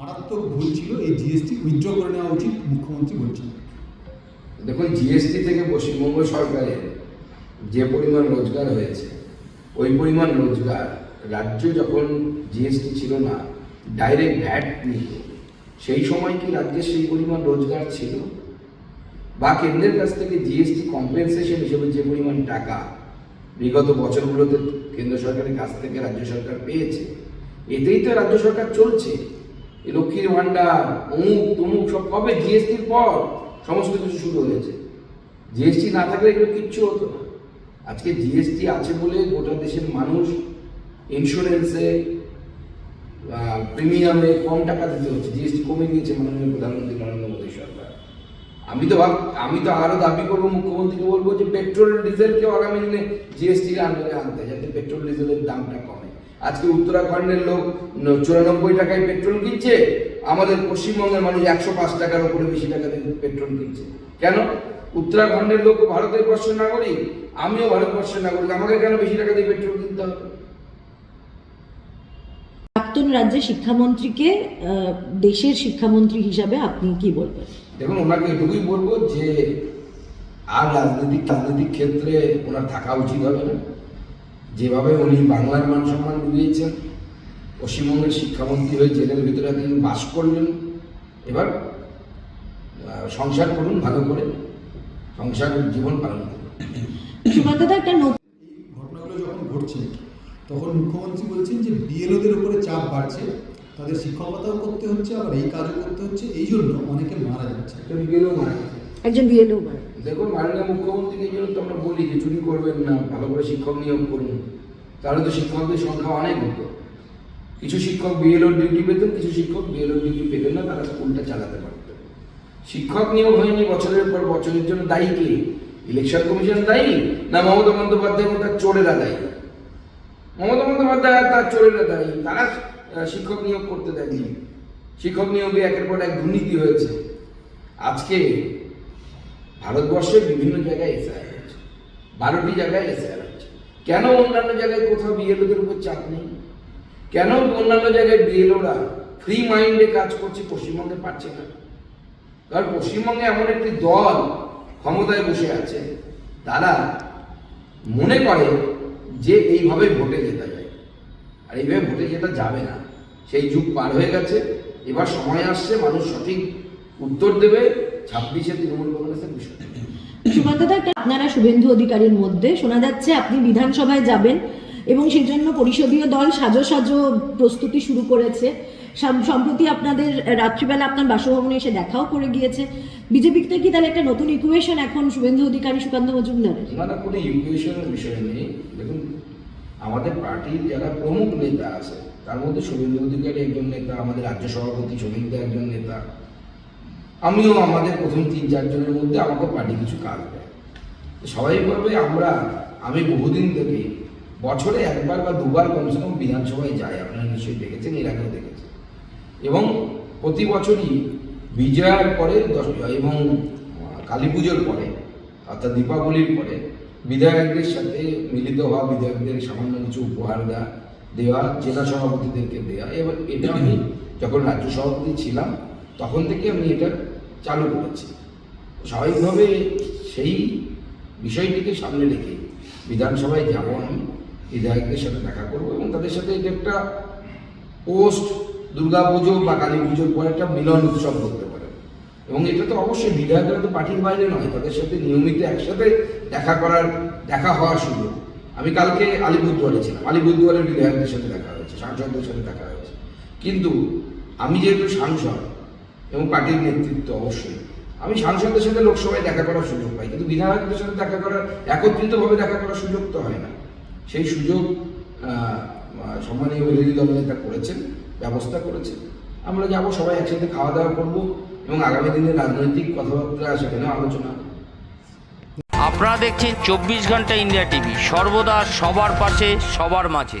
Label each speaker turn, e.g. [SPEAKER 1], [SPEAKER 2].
[SPEAKER 1] মারাত্মক ভুল ছিল, এই জিএসটি উইথড্র করে নেওয়া উচিত, মুখ্যমন্ত্রী বলছেন।
[SPEAKER 2] দেখুন জিএসটি থেকে পশ্চিমবঙ্গ সরকারের যে পরিমাণ রোজগার হয়েছে, ওই পরিমাণ রোজগার রাজ্য যখন জিএসটি ছিল না ডাইরেক্ট ভ্যাট নিত, সেই সময় কি রাজ্যের সেই পরিমাণ রোজগার ছিল? বা কেন্দ্রের কাছ থেকে জিএসটি কম্পেনসেশন হিসেবে যে পরিমাণ টাকা বিগত বছরগুলোতে কেন্দ্র সরকারের কাছ থেকে রাজ্য সরকার পেয়েছে, এতেই তো রাজ্য সরকার চলছে। লক্ষ্মীর ভাণ্ডার, অমুক, তমুক, সব কবে জিএসটির পর সমস্ত কিছু শুরু হয়েছে। জিএসটি না থাকলে এগুলো কিচ্ছু হতো না। আজকে জিএসটি আছে বলে গোটা দেশের মানুষ ইন্স্যুরেন্সে প্রিমিয়ামে কম টাকা দিতে হচ্ছে। জিএসটি কমে গিয়েছে মাননীয় প্রধানমন্ত্রী নরেন্দ্র মোদী সরকার। আমি তো ভাব, আমি তো আরও দাবি করব, মুখ্যমন্ত্রীকে বলব যে পেট্রোল ডিজেলকে আগামী দিনে জিএসটি আন্ডারে আনতে, যাতে পেট্রোল, ডিজেলের দামটা কমে। আজকে উত্তরাখণ্ডের লোক চুরানব্বই টাকায় পেট্রোল কিনছে আমাদের পশ্চিমবঙ্গের মানুষ একশো পাঁচ টাকার উপরে বেশি টাকা দিয়ে পেট্রোল কিনছে। কেন? উত্তরাখণ্ডের লোক ভারতের বর্ষের নাগরিক আমিও ভারতবর্ষের নাগরিক আমাকে কেন বেশি টাকা দিয়ে পেট্রোল কিনতে হবে?
[SPEAKER 3] প্রাক্তন রাজ্যের শিক্ষামন্ত্রীকে দেশের শিক্ষামন্ত্রী হিসাবে আপনি কি বলবেন?
[SPEAKER 2] দেখুন ওনাকে এটুকুই বলব যে আর রাজনৈতিক রাজনৈতিক ক্ষেত্রে ওনার থাকা উচিত হবে না। যেভাবে উনি বাংলার মান সম্মান বুঝিয়েছেন পশ্চিমবঙ্গের শিক্ষামন্ত্রী হয়ে জেলের ভিতরে এতদিন বাস করলেন এবার সংসার করুন ভালো করে সংসার জীবন পালন করুন
[SPEAKER 3] সুকান্তদা একটা নতুন
[SPEAKER 1] এই ঘটনাগুলো যখন ঘটছে তখন মুখ্যমন্ত্রী বলছেন যে বিএলওদের উপরে চাপ বাড়ছে তাদের শিক্ষকতাও করতে হচ্ছে আবার এই কাজও করতে হচ্ছে এই জন্য অনেকে মারা যাচ্ছে
[SPEAKER 2] গেলেও মারা গেছে।
[SPEAKER 3] একজন বিএলও
[SPEAKER 2] দেখুন, মাননীয় মুখ্যমন্ত্রীকে জন্য তো আমরা বলি যে চুরি করবেন না, ভালো করে শিক্ষক নিয়োগ করুন, তাহলে তো শিক্ষকদের সংখ্যা অনেক হতো। কিছু শিক্ষক বিএলওর ডিউটি পেতেন, কিছু শিক্ষক বিএলওর ডিউটি পেতেন না, তারা স্কুলটা চালাতে পারতেন শিক্ষক নিয়োগ হয়নি বছরের পর বছরের জন্য দায়ী কে? ইলেকশন কমিশন দায়ী না মমতা বন্দ্যোপাধ্যায় তার চোরেরা দায়ী? মমতা বন্দ্যোপাধ্যায় তার চোরেরা দায়ী। তারা শিক্ষক নিয়োগ করতে দেয়নি। শিক্ষক নিয়োগে একের পর এক দুর্নীতি হয়েছে। আজকে ভারতবর্ষের বিভিন্ন জায়গায় এসআই হচ্ছে। বারোটি জায়গায় এসআই হচ্ছে। কেন অন্যান্য জায়গায় কোথাও বিএলওদের উপর চাপ নেই? কেন অন্যান্য জায়গায় বিএলওরা ফ্রি মাইন্ডে কাজ করছে, পশ্চিমবঙ্গে পারছে না? কারণ পশ্চিমবঙ্গে এমন একটি দল ক্ষমতায় বসে আছে, তারা মনে করে যে এইভাবে ভোটে জেতা যায়। আর এইভাবে ভোটে জেতা যাবে না। সেই যুগ পার হয়ে গেছে, এবার সময় আসছে, মানুষ সঠিক উত্তর দেবে ছাব্বিশে তৃণমূল কংগ্রেসের বিষয়
[SPEAKER 3] আপনারা শুভেন্দু অধিকারীর মধ্যে শোনা যাচ্ছে আপনি বিধানসভায় যাবেন এবং সেই জন্য পরিষদীয় দল সাজো সাজো প্রস্তুতি শুরু করেছে। সম্প্রতি আপনাদের রাত্রিবেলা আপনার বাসভবনে এসে দেখাও করে গিয়েছে। বিজেপিতে কি তাহলে একটা নতুন ইকুয়েশন এখন শুভেন্দু অধিকারী সুকান্ত মজুমদারের
[SPEAKER 2] না না কোনো ইকুয়েশনের বিষয় নেই। দেখুন আমাদের পার্টির যারা প্রমুখ নেতা আছে তার মধ্যে শুভেন্দু অধিকারী একজন নেতা আমাদের রাজ্য সভাপতি শোভিন্দা একজন নেতা। আমিও আমাদের প্রথম তিন চারজনের মধ্যে আমাকে পার্টি কিছু কাজ দেয়। সবাই বলবে, আমরা, আমি বহুদিন থেকে, বছরে একবার বা দুবার কমসে কম বিধানসভায় যাই। আপনারা নিশ্চয়ই দেখেছেন, এর আগেও দেখেছেন। এবং প্রতি বছরই বিজয়ার পরে, দশ- এবং কালী পুজোর পরে, অর্থাৎ দীপাবলির পরে, বিধায়কদের সাথে মিলিত হওয়া, বিধায়কদের সামান্য কিছু উপহার দেওয়া দেওয়া, জেলা সভাপতিদেরকে দেওয়া। এবার এটা আমি যখন রাজ্য সভাপতি ছিলাম, তখন থেকে আমি এটা চালু করেছি। স্বাভাবিকভাবে সেই বিষয়টিকে সামনে রেখে বিধানসভায় যাব আমি বিধায়কদের সাথে দেখা করব এবং তাদের সাথে এটা একটা পোস্ট দুর্গা পুজো বা কালী পুজোর পর একটা মিলন উৎসব করতে পারে। এবং এটা তো অবশ্যই বিধায়করা তো পার্টির বাইরে নয়, তাদের সাথে নিয়মিত একসাথে দেখা করার, দেখা হওয়ার সুযোগ। আমি কালকে আলিপুরদুয়ারে ছিলাম, আলিপুরদুয়ারের বিধায়কদের সাথে দেখা হয়েছে, সাংসদদের সাথে দেখা হয়েছে। কিন্তু আমি যেহেতু সাংসদ এবং পার্টির নেতৃত্ব অবশ্যই। আমি সাংসদদের সাথে লোকসভায় দেখা করার সুযোগ পাই, কিন্তু বিধায়কদের সাথে দেখা করার, একত্রিতভাবে দেখা করার সুযোগ তো হয় না। সেই সুযোগ সম্মানীয় বিরোধী দল নেতা করেছেন, ব্যবস্থা করেছেন। আমরা যাব, সবাই একসাথে খাওয়া দাওয়া করব এবং আগামী দিনে রাজনৈতিক কথাবার্তা সেখানে আলোচনা।
[SPEAKER 4] আপনারা দেখছেন চব্বিশ ঘণ্টা ইন্ডিয়া টিভি, সর্বদা সবার পাশে, সবার মাঝে।